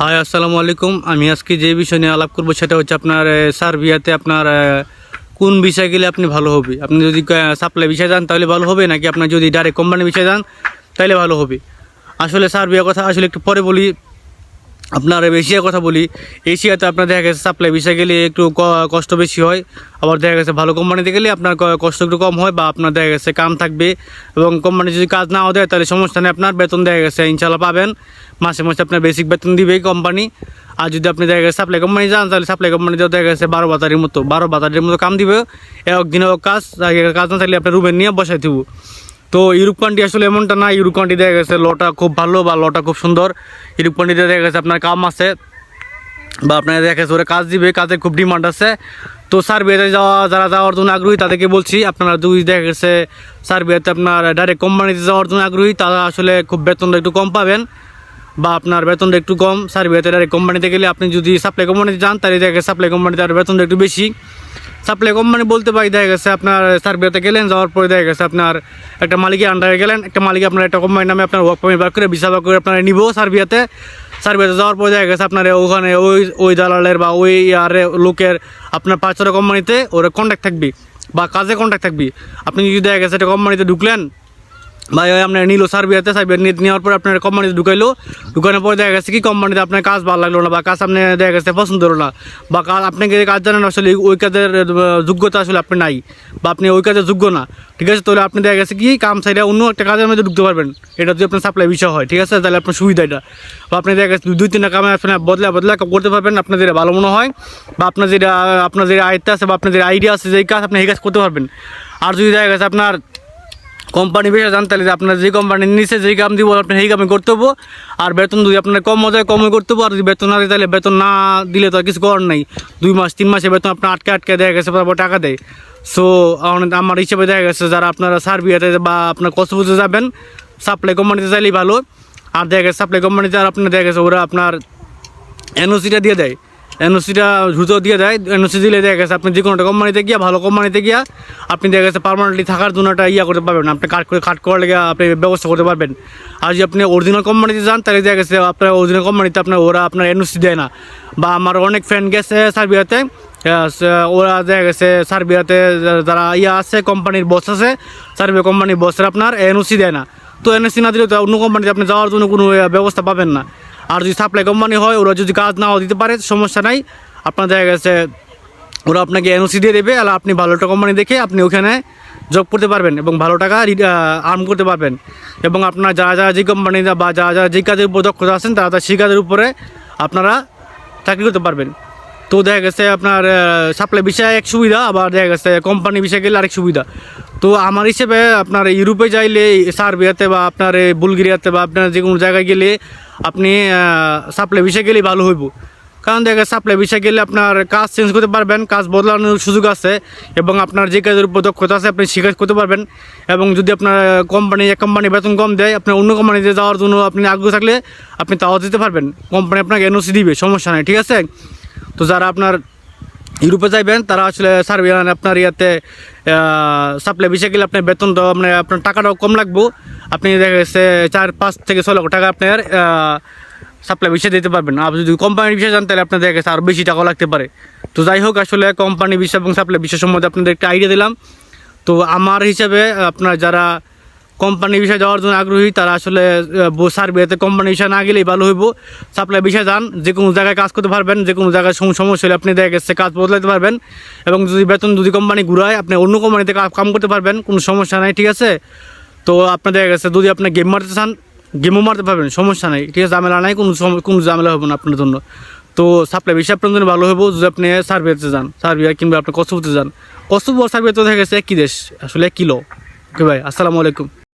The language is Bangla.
হাই, আসসালামু আলাইকুম। আমি আজকে যে বিষয় নিয়ে আলাপ করব সেটা হচ্ছে আপনার সার্বিয়াতে আপনার কোন বিষয় গেলে আপনি ভালো হবে? আপনি যদি সাপ্লাই বিষয় যান তাহলে ভালো হবে, নাকি আপনার যদি ডাইরেক্ট কোম্পানি বিষয় যান তাহলে ভালো হবে? আসলে সার্বিয়া কথা আসলে একটু পরে বলি। আপনার এশিয়ার কথা বলি, এশিয়াতে আপনার দেখা গেছে সাপ্লাই বিষয় গেলে একটু কষ্ট বেশি হয়, আবার দেখা গেছে ভালো কোম্পানিতে গেলে আপনার কষ্ট একটু কম হয় বা আপনার দেখা গেছে কাম থাকবে এবং কোম্পানি যদি কাজ নাও দেয় তাহলে সমস্যা নেই, আপনার বেতন দেখা গেছে ইনশাল্লাহ পাবেন, মাসে মাসে আপনার বেসিক বেতন দিবে কোম্পানি আর যদি আপনি দেখা গেছে সাপ্লাই কোম্পানি যান তাহলে সাপ্লাই কোম্পানিতেও দেখা গেছে বারো বাতারির মতো, বারো বাতারির মতো কাম দিবে একদিনে কাজ কাজ না থাকলে আপনার রুমে নিয়ে বসাই দিব। তো ইউরোপ কান্ট্রি আসলে এমনটা না, ইউরোপ দেখা গেছে লটা খুব ভালো বা লটা খুব সুন্দর। ইউরোপ কান্ট্রিতে দেখা গেছে আপনার কাম আছে, বা আপনার দেখা গেছে ওরা কাজ দিবে কাজের খুব ডিমান্ড আছে। তো সার্বিয়াতে যাওয়া, যারা যাওয়ার জন্য আগ্রহী, তাদেরকে বলছি, আপনারা দুই দেখা গেছে সার্বিয়াতে আপনার ডাইরেক্ট কোম্পানিতে যাওয়ার জন্য আগ্রহী, তারা আসলে খুব বেতনটা একটু কম পাবেন, বা আপনার বেতনটা একটু কম। সার্বিয়াতে ডাইরেক্ট কোম্পানিতে গেলে আপনি যদি সাপ্লাই কোম্পানিতে যান, তাহলে দেখা সাপ্লাই কোম্পানিতে আর বেতনটা একটু বেশি। সাপ্লাই কোম্পানি বলতে পারি, দেখা গেছে আপনার সার্বিয়াতে গেলেন, যাওয়ার পরে দেখা গেছে আপনার একটা মালিকের আন্ডারে গেলেন, একটা মালিক আপনার একটা কোম্পানির নামে আপনার ওয়ার্ক পারমিট বার করে ভিসা বার করে আপনার নিব সার্বিয়াতে সার্বিয়াতে যাওয়ার পরে দেখা গেছে আপনার ওখানে ওই ওই দালালের বা ওই আরে লোকের আপনার পাঁচশো কোম্পানিতে ওরা কন্ট্যাক্ট থাকবি বা কাজে কন্ট্যাক্ট থাকবি। আপনি যদি দেখা গেছে একটা কোম্পানিতে ঢুকলেন বা ওই আপনার নিল সার্বিয়াতে সার্বিয়া নেওয়ার পরে আপনার কোম্পানিতে ঢুকাইলো। ঢুকানোর পরে দেখা গেছে কি কোম্পানিতে আপনার কাজ ভালো লাগল না, বা কাজ আপনি দেখা গেছে পছন্দ হলো না, বা কাজ আপনাকে কাজ জানেন আসলে ওই কাজের যোগ্যতা আসলে আপনি নাই, বা আপনি ওই কাজের যোগ্য না, ঠিক আছে? তাহলে আপনি দেখা গেছে কি, কাম সাইডে অন্য একটা কাজের মধ্যে ঢুকতে পারবেন, এটা যদি আপনার সাপ্লাই বিষয় হয়, ঠিক আছে? তাহলে আপনার সুবিধা এটা বা আপনি দেখা গেছে দুই, তিনটা কামে আপনি বদলা বদলা করতে পারবেন, আপনার যেটা ভালো মনে হয়, বা আপনার যেটা, আপনার যে আয়ত্তে আছে, বা আপনার যে আইডিয়া আছে যে কাজ আপনি এই কাজ করতে পারবেন। আর যদি দেখা গেছে আপনার কোম্পানি বেশি জান তাহলে যে আপনার যে কোম্পানির নিচে যেই কাম দিব, আপনি সেই কামে করতে হব। আর বেতন যদি আপনার কম হয় কমই করতে হব। আর যদি বেতন না দেয়, তাহলে বেতন না দিলে তো আর কিছু করার নাই। দুই মাস, তিন মাসে বেতন আপনার আটকে আটকে দেখা গেছে, তারপর টাকা দেয়। সো আমার হিসেবে দেখা গেছে যারা আপনারা সার্বিয়াতে বা আপনার কসবুজে যাবেন সাপ্লাই কোম্পানিতে চাইলেই ভালো। আর দেখা গেছে সাপ্লাই কোম্পানিতে আর আপনার দেখা গেছে ওরা আপনার এনওসিটা দিয়ে দেয়। এনওসিটা দ্রুত দিয়ে দেয়, এনওসি দিলে দেখা গেছে আপনি যে কোনো একটা কোম্পানিতে গিয়া, ভালো কোম্পানিতে গিয়া, আপনি দেখা গেছে পারমানেন্টলি থাকার জন্য একটা ইয়া করতে পারবেন আপনি কাট করে কাট করার লেগে আপনি ব্যবস্থা করতে পারবেন। আর যদি আপনি অরিজিনাল কোম্পানিতে যান, তাহলে দেখা গেছে আপনার অরিজিনাল কোম্পানিতে আপনার ওরা আপনার এনওসি দেয় না। বা আমার অনেক ফ্রেন্ড গেছে সার্বিয়াতে ওরা দেখা গেছে সার্বিয়াতে যারা ইয়া আছে, কোম্পানির বস আছে, সার্বিয়া কোম্পানির বসের আপনার এনওসি দেয় না। তো এনওসি না দিলে তো অন্য কোম্পানিতে আপনি যাওয়ার জন্য কোনো ব্যবস্থা পাবেন না। আর যদি সাপ্লাই কোম্পানি হয়, ওরা যদি কাজ নাও দিতে পারে, সমস্যা নাই। আপনার দেখা গেছে, ওরা আপনাকে এনওসি দিয়ে দেবে, আর আপনি ভালো একটা কোম্পানি দেখে আপনি ওখানে জব করতে পারবেন এবং ভালো টাকা আর্ন করতে পারবেন। এবং আপনার যারা যারা যে কোম্পানি বা যারা যারা যে কাজের উপর দক্ষতা আছেন, তারা তার সেই কাজের উপরে আপনারা চাকরি করতে পারবেন। তো দেখা গেছে আপনার সাপ্লাই বিষয়ে এক সুবিধা, আবার দেখা গেছে কোম্পানি বিষয়ে গেলে আরেক সুবিধা। তো আমার হিসেবে আপনার ইউরোপে যাইলে সার্বিয়াতে বা আপনার বুলগেরিয়াতে বা আপনার যে কোনো জায়গায় গেলে আপনি সাপ্লাই বিষয়ে গেলেই ভালো হইব। কারণ দেখা গেছে সাপ্লাই বিষয়ে গেলে আপনার কাজ চেঞ্জ করতে পারবেন, কাজ বদলানোর সুযোগ আছে এবং আপনার যে কাজের উপর দক্ষতা আছে আপনি কাজ করতে পারবেন এবং যদি আপনার কোম্পানি এক কোম্পানি বেতন কম দেয় আপনি অন্য কোম্পানিতে যাওয়ার জন্য আপনি আগ্রহ থাকলে আপনি তাও দিতে পারবেন। কোম্পানি আপনাকে এনওসি দিবে, সমস্যা নেই, ঠিক আছে? তো যারা আপনার ইউরোপে যাইবেন, তারা আসলে সার্বিয়ান আপনার ইয়াতে সাপ্লাই বিষয়ে গেলে আপনার বেতন তো মানে আপনার টাকাটাও কম লাগবো। আপনি দেখা গেছে চার, পাঁচ থেকে ছয় লক্ষ টাকা আপনার সাপ্লাই বিষয়ে দিতে পারবেন। আর যদি কোম্পানির বিষয়ে জান তাহলে আপনার দেখা গেছে আরও বেশি টাকা লাগতে পারে। তো যাই হোক, আসলে কোম্পানি বিষয় এবং সাপ্লাই বিষয় সম্বন্ধে আপনাদের একটা আইডিয়া দিলাম। তো আমার হিসাবে আপনার যারা কোম্পানি বিষয়ে যাওয়ার জন্য আগ্রহী, তারা আসলে সার্বিয়াতে কোম্পানি বিষয়ে না গেলেই ভালো হইব। সাপ্লাই বিষয়ে যান, যে কোনো জায়গায় কাজ করতে পারবেন, যে কোনো জায়গায় সম- সমস্যা হলে আপনি দেখা গেছে কাজ বদলাতে পারবেন। এবং যদি বেতন যদি কোম্পানি ঘুরায়, আপনি অন্য কোম্পানিতে কাম করতে পারবেন, কোনো সমস্যা নাই, ঠিক আছে? তো আপনার দেখা গেছে, যদি আপনি গেম মারতে চান গেমও মারতে পারবেন, সমস্যা নাই, ঠিক আছে? ঝামেলা নাই, কোনো কোনো ঝামেলা হবে না আপনার জন্য। তো সাপ্লাই বিষয় আপনার জন্য ভালো হইব, যদি আপনি সার্বিয়াতে যান সার্বিয়া কিংবা আপনি কসবতে যান। কসব সার্বিয়াতে দেখা গেছে একই দেশ, আসলে কিলো ওকে ভাই, আসসালামু আলাইকুম।